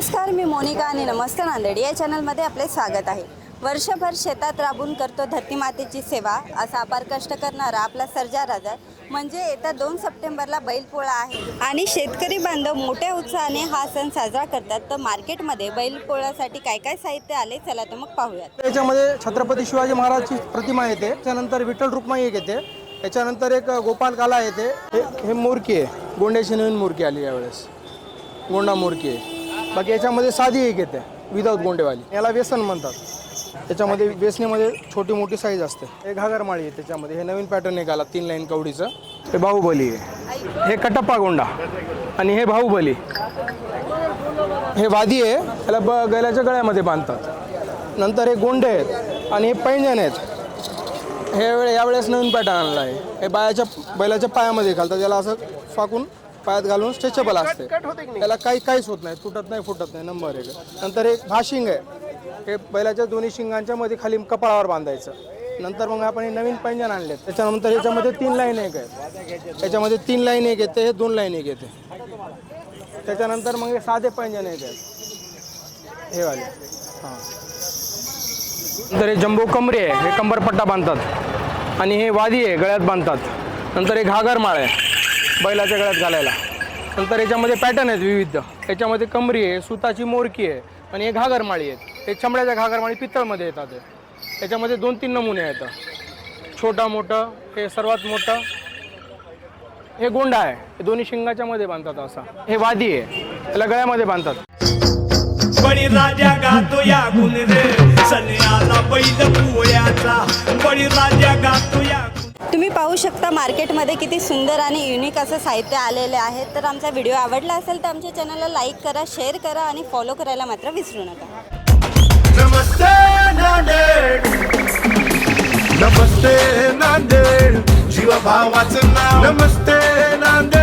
नमस्कार मी मोनिका आणि नमस्ते नांदेड या चॅनलमध्ये आपले स्वागत आहे. वर्षभर शेतात राबून करतो धरती मातेची सेवा असा अपार कष्ट करणारा आपला सर्जा राजा म्हणजे येत्या दोन सप्टेंबरला बैलपोळा आहे. आणि शेतकरी बांधव मोठ्या उत्साहाने हा सण साजरा करतात. तर मार्केटमध्ये बैलपोळ्यासाठी काय काय साहित्य आले? चला तर मग पाहूयात. याच्यामध्ये छत्रपती शिवाजी महाराजची प्रतिमा येते. त्याच्यानंतर विठ्ठल रुक्माई एक येते. त्याच्यानंतर एक गोपाल काला येते. हे हे मोरकी आहे. गोंड्याची नवीन मोरकी आली यावेळेस. गोंडा मोरकी आहे. बाकी याच्यामध्ये साधी एक येते विदाऊट गोंडेवाली. याला व्यसन म्हणतात. त्याच्यामध्ये वेसणीमध्ये छोटी मोठी साईज असते. हे घागरमाळी आहे त्याच्यामध्ये. हे नवीन पॅटर्न निघाला तीन लाईन कवडीचं. हे बाहुबली आहे. हे कटप्पा गोंडा. आणि हे बाहुबली. हे वादी आहे. त्याला ब गैलाच्या गळ्यामध्ये बांधतात. नंतर हे गोंडे आहेत. आणि हे पैंजण आहेत. हे वेळे यावेळेस नवीन पॅटर्न आणला आहे हे बायाच्या बैलाच्या पायामध्ये घालतात. त्याला असं फाकून पायात घालून स्ट्रेचेबल असते. त्याला काही काहीच होत नाही. तुटत नाही फुटत नाही. नंबर एक. नंतर एक भाशिंग आहे. हे बैलाच्या दोन्ही शिंगांच्या मध्ये खाली कपाळावर बांधायचं. नंतर मग आपण हे नवीन पैंजण आणले त्याच्यानंतर याच्यामध्ये तीन लाईन एक आहे. याच्यामध्ये तीन लाईन एक येते हे दोन लाईन एक येते. त्याच्यानंतर मग हे साधे पैंजण एक आहेत. हे वाले. हां. नंतर हे जम्बो कमरे आहे. हे कंबरपट्टा बांधतात. आणि हे वादी आहे गळ्यात बांधतात. नंतर हे घागरमाळ आहे. बैलाच्या गळ्यात घालायला. नंतर याच्यामध्ये पॅटर्न आहेत विविध. याच्यामध्ये कमरी आहे सुताची मोरकी आहे आणि हे घागरमाळी आहेत हे चमड्याच्या घागरमाळी पित्तळमध्ये येतात त्याच्यामध्ये याच्यामध्ये दोन तीन नमुने आहेत. छोटा मोठं हे सर्वात मोठं. हे गोंडा आहे. हे दोन्ही शिंगाच्या मध्ये बांधतात असा. हे वादी आहे. त्याला गळ्यामध्ये बांधतात. बळी राजा गातो या गुण रे सन्याला बैल पोळ्याचा बळी राजा गातो तुम्ही पाहू शकता मार्केटमध्ये किती सुंदर आणि युनिक असं साहित्य आलेले आहे. तर आमचा व्हिडिओ आवडला असेल तर आमच्या चॅनलला लाईक करा शेअर करा आणि फॉलो करायला मात्र विसरू नका. नमस्ते नांदेड. नमस्ते नांदेड. जीवा भावाचं नाव. नमस्ते नांदेड.